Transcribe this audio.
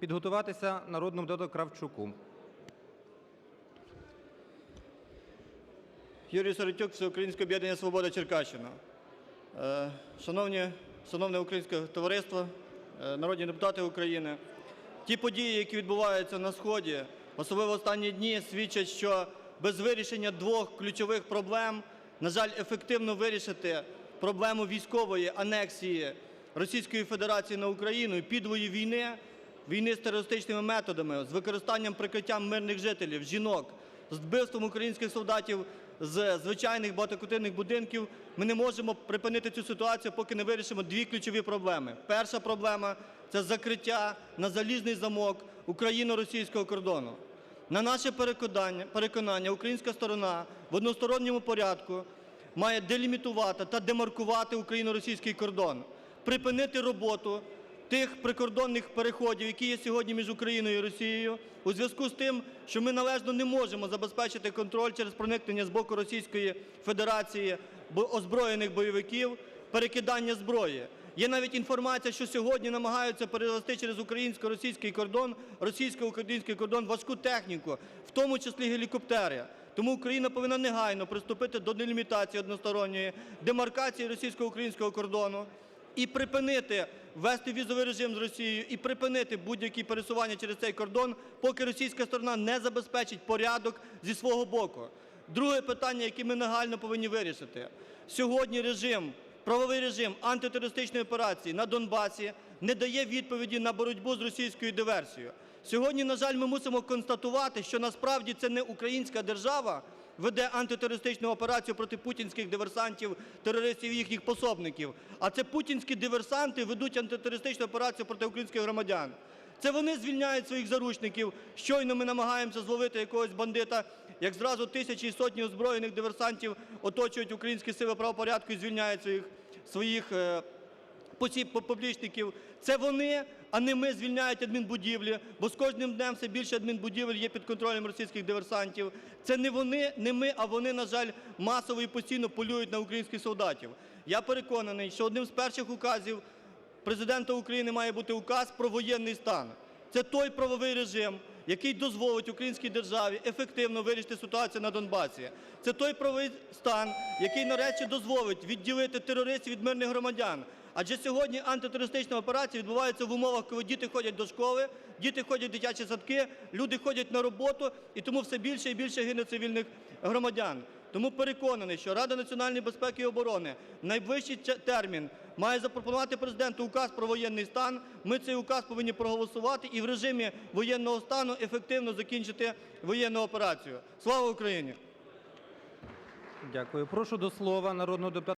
Підготуватися народному депутату Кравчуку. Юрій Соротюк, Всеукраїнське об'єднання Свобода Черкащина. Е, Шановні, шановне українське товариство, е, народні депутати України, ті події, які відбуваються на Сході, особливо останні дні, свідчать, що без вирішення двох ключових проблем, на жаль, ефективно вирішити проблему військової анексії Російської Федерації на Україну і підлої війни, війни з терористичними методами, з використанням прикриттям мирних жителів, жінок, з вбивством українських солдатів з звичайних багатоквартирних будинків, ми не можемо припинити цю ситуацію, поки не вирішимо дві ключові проблеми. Перша проблема – це закриття на залізний замок україно-російського кордону. На наше переконання, українська сторона в односторонньому порядку має делімітувати та демаркувати україно-російський кордон, припинити роботу тих прикордонних переходів, які є сьогодні між Україною і Росією, у зв'язку з тим, що ми належно не можемо забезпечити контроль через проникнення з боку Російської Федерації озброєних бойовиків, перекидання зброї. Є навіть інформація, що сьогодні намагаються перевести через українсько-російський кордон, російсько-український кордон важку техніку, в тому числі гелікоптери. Тому Україна повинна негайно приступити до делімітації односторонньої, демаркації російсько-українського кордону і припинити ввести візовий режим з Росією, і припинити будь-які пересування через цей кордон, поки російська сторона не забезпечить порядок зі свого боку. Друге питання, яке ми нагально повинні вирішити. Сьогодні режим, правовий режим антитерористичної операції на Донбасі не дає відповіді на боротьбу з російською диверсією. Сьогодні, на жаль, ми мусимо констатувати, що насправді це не українська держава веде антитерористичну операцію проти путінських диверсантів, терористів і їхніх пособників, а це путінські диверсанти ведуть антитерористичну операцію проти українських громадян. Це вони звільняють своїх заручників. Щойно ми намагаємося зловити якогось бандита, як зразу тисячі і сотні озброєних диверсантів оточують українські сили правопорядку і звільняють своїх, своїх посіб поплічників. Це вони, а не ми звільняють адмінбудівлі, бо з кожним днем все більше адмінбудівель є під контролем російських диверсантів. Це не вони, не ми, а вони, на жаль, масово і постійно полюють на українських солдатів. Я переконаний, що одним з перших указів Президента України має бути указ про воєнний стан. Це той правовий режим, який дозволить українській державі ефективно вирішити ситуацію на Донбасі. Це той правовий стан, який нарешті дозволить відділити терористів від мирних громадян. Адже сьогодні антитерористична операція відбувається в умовах, коли діти ходять до школи, діти ходять в дитячі садки, люди ходять на роботу, і тому все більше і більше гине цивільних громадян. Тому переконаний, що Рада національної безпеки і оборони в найближчий термін має запропонувати президенту указ про воєнний стан. Ми цей указ повинні проголосувати і в режимі воєнного стану ефективно закінчити воєнну операцію. Слава Україні!